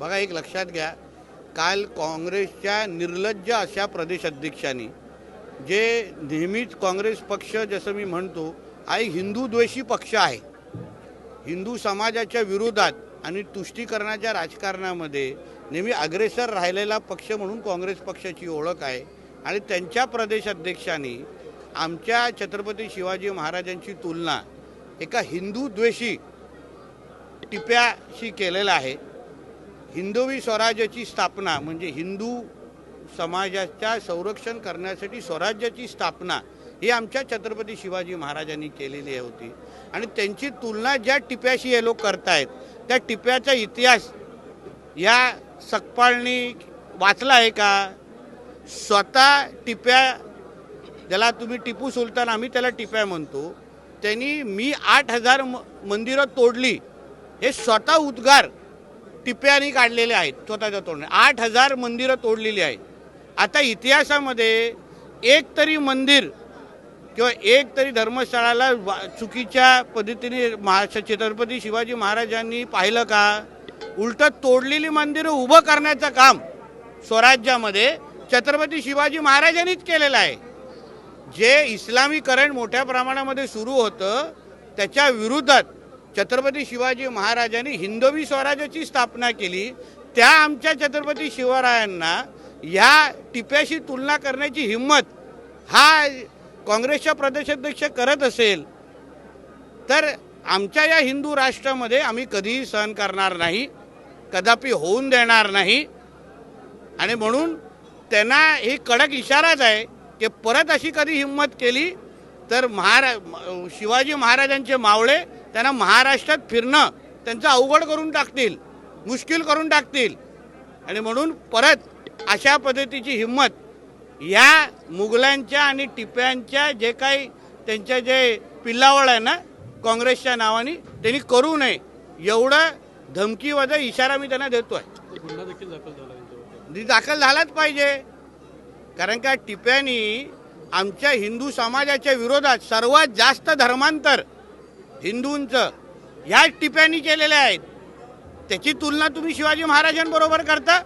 बघा एक लक्षात घ्या. काल काँग्रेसच्या निर्लज्ज अशा प्रदेशाध्यक्षांनी जे नेहमीच काँग्रेस पक्ष जसं मी म्हणतो हा एक हिंदू द्वेषी पक्ष आहे. हिंदू समाजाच्या विरोधात आणि तुष्टीकरणाच्या राजकारणामध्ये नेहमी अग्रेसर राहिलेला पक्ष म्हणून काँग्रेस पक्षाची ओळख आहे. आणि त्यांच्या प्रदेशाध्यक्षांनी आमच्या छत्रपती शिवाजी महाराजांची तुलना एका हिंदू द्वेषी टिप्याशी केलेला आहे. हिंदवी स्वराज्याची स्थापना म्हणजे हिंदू समाजाच्या संरक्षण करण्यासाठी स्वराज्याची स्थापना ही आमच्या छत्रपती शिवाजी महाराजांनी केलेली होती. आणि त्यांची तुलना ज्या टिप्याशी हे लोक करतायत त्या टिप्याचा इतिहास या सकपाळनी वाचला आहे का? स्वतः टिप्या ज्याला तुम्ही टिपू सुलतान आम्ही त्याला टिप्या म्हणतो त्यांनी मी आठ हजार म मंदिरं तोडली. हे स्वतः उद्गार टिप्यानी काढलेले आहेत स्वतःच्या तोडणे. आठ हजार मंदिरं तोडलेली आहेत. आता इतिहासामध्ये एक तरी मंदिर किंवा एक तरी धर्मस्थळाला वा- चुकीच्या पद्धतीने महा छत्रपती शिवाजी महाराजांनी पाहिलं का? उलटं तोडलेली मंदिरं उभं करण्याचं काम स्वराज्यामध्ये छत्रपती शिवाजी महाराजांनीच केलेलं आहे. जे इस्लामीकरण मोठ्या प्रमाणामध्ये सुरू होतं त्याच्या विरोधात छत्रपती शिवाजी महाराजांनी हिंदवी स्वराज्याची स्थापना केली. त्या आमच्या छत्रपती शिवरायांना ह्या टिप्याशी तुलना करण्याची हिंमत हा काँग्रेसच्या प्रदेशाध्यक्ष करत असेल तर आमच्या या हिंदू राष्ट्रामध्ये आम्ही कधीही सहन करणार नाही कदापि होऊन देणार नाही. आणि म्हणून त्यांना ही कडक इशाराच आहे की परत अशी कधी हिंमत केली तर महारा शिवाजी महाराजांचे मावळे त्यांना महाराष्ट्रात फिरणं त्यांचं अवघड करून टाकतील मुश्किल करून टाकतील. आणि म्हणून परत अशा पद्धतीची हिंमत या मुघलांच्या आणि टिप्यांच्या जे काही त्यांच्या जे पिल्लावळ आहे ना काँग्रेसच्या नावाने त्यांनी करू नये. एवढं धमकीवजा इशारा मी त्यांना देतो आहे दाखल झालाच पाहिजे. कारण का टिप्यानी आमच्या हिंदू समाजाच्या विरोधात सर्वात जास्त धर्मांतर हिंदूंचं. ह्याच टिप्यांनी केलेल्या आहेत. त्याची तुलना तुम्ही शिवाजी महाराजांबरोबर करता?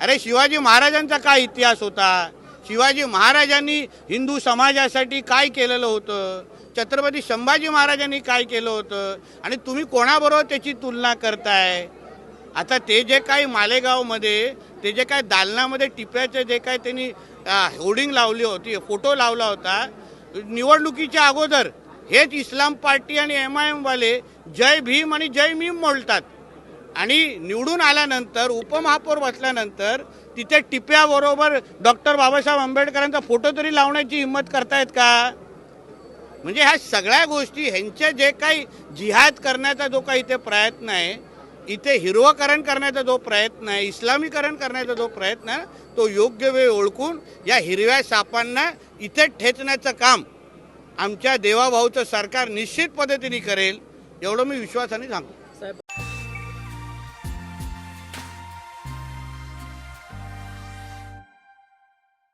अरे शिवाजी महाराजांचा काय इतिहास होता? शिवाजी महाराजांनी हिंदू समाजासाठी काय केलेलं होतं? छत्रपती संभाजी महाराजांनी काय केलं होतं? आणि तुम्ही कोणाबरोबर त्याची तुलना करताय? आता ते जे काही मालेगावमध्ये ते जे काय दालनामध्ये टिप्याचे जे काय त्यांनी होर्डिंग लावली होती फोटो लावला होता निवडणुकीच्या अगोदर हेच इस्लाम पार्टी आणि एम आय एमवाले जय भीम आणि जय भीम बोलतात. आणि निवडून आल्यानंतर उपमहापौर बसल्यानंतर तिथे टिप्याबरोबर डॉक्टर बाबासाहेब आंबेडकरांचा फोटो तरी लावण्याची हिंमत करतायत का? म्हणजे ह्या सगळ्या गोष्टी ह्यांचे जे काही जिहाद करण्याचा जो काही इथे प्रयत्न आहे इथे हिरवकरण करण्याचा जो प्रयत्न आहे इस्लामीकरण करण्याचा जो प्रयत्न आहे तो योग्य वेळ ओळखून या हिरव्या सापांना इथे ठेचण्याचं काम आमच्या देवाभाऊचं सरकार निश्चित पद्धतीने करेल एवढं मी विश्वासाने सांगतो.